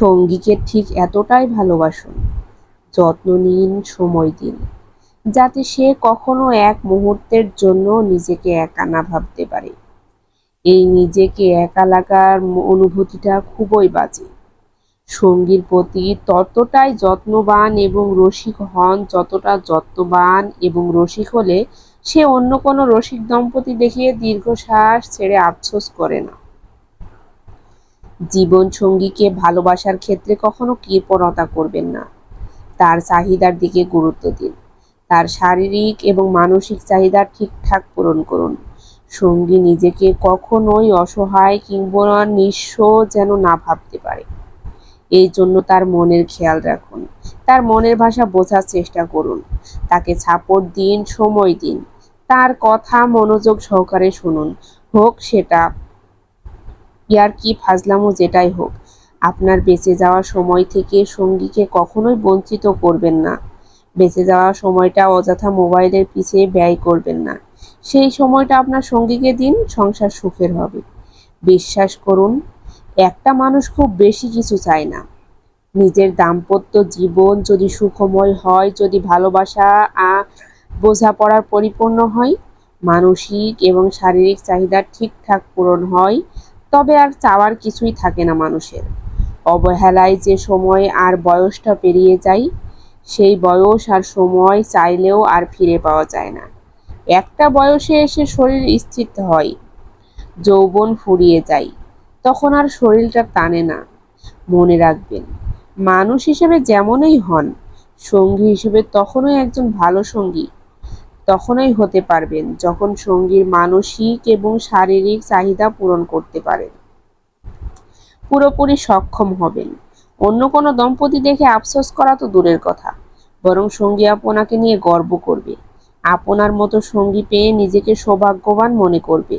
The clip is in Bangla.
সঙ্গীকে ঠিক এতটাই ভালোবাসুন। যত্ন নিন সময় দিন। যাতে সে কখনো এক মুহূর্তের জন্য নিজেকে একা না ভাবতে পারে। এই নিজেকে একা লাগার অনুভূতিটা খুবই বাজে। সঙ্গীর প্রতি ততটাই যত্নবান এবং রসিক হন যতটা যত্নবান এবং রসিক হলে সে অন্য কোনো রসিক দম্পতি দেখিয়ে দীর্ঘশ্বাস ছেড়ে আফসোস করে না। জীবন সঙ্গীকে ভালোবাসার ক্ষেত্রে কখনো কৃপণতা করবেন না। তার চাহিদার দিকে গুরুত্ব দিন। তার শারীরিক এবং মানসিক চাহিদা ঠিকঠাক পূরণ করুন। সঙ্গী নিজেকে কখনোই অসহায় কিংবা নিঃস্ব যেন না ভাবতে পারে। এই জন্য তার মনের খেয়াল রাখুন। তার মনের ভাষা বোঝার চেষ্টা করুন। তাকে সাপোর্ট দিন, সময় দিন। তার কথা মনোযোগ সহকারে শুনুন। হোক সেটা ইয়ার কি ফাজলামো যেটাই হোক, আপনার বেঁচে যাওয়া সময় থেকে সঙ্গীকে কখনোই বঞ্চিত করবেন না। বেঁচে যাওয়া সময়টা অযথা মোবাইলের পিছে ব্যয় করবেন না। সেই সময়টা আপনার সঙ্গীকে দিন, সংসার সুখের হবে। বিশ্বাস করুন, একটা মানুষ খুব বেশি কিছু চায় না। নিজের দাম্পত্য জীবন যদি সুখময় হয়, যদি ভালোবাসা বোঝাপড়ার পরিপূর্ণ হয়, মানসিক এবং শারীরিক চাহিদা ঠিকঠাক পূরণ হয় তবে আর চাওয়ার কিছুই থাকে না মানুষের। অবহেলায় যে সময় আর বয়সটা পেরিয়ে যায়, সেই বয়স আর সময় চাইলেও আর ফিরে পাওয়া যায় না। একটা বয়সে এসে শরীর স্থির হয়, যৌবন ফুরিয়ে যায়, তখন আর শরীরটা টানে না। মনে রাখবেন, মানুষ হিসেবে যেমনই হন, সঙ্গী হিসেবে তখনই একজন ভালো সঙ্গী তখনই হতে পারবেন যখন সঙ্গীর মানসিক এবং শারীরিক চাহিদা পূরণ করতে পারেন। পুরোপুরি সক্ষম হবেন। অন্য কোনো দম্পতি দেখে আফসোস করা তো দূরের কথা। বরং সঙ্গী আপনাকে নিয়ে গর্ব করবে। আপনার মতো সঙ্গী পেয়ে নিজেকে সৌভাগ্যবান মনে করবে।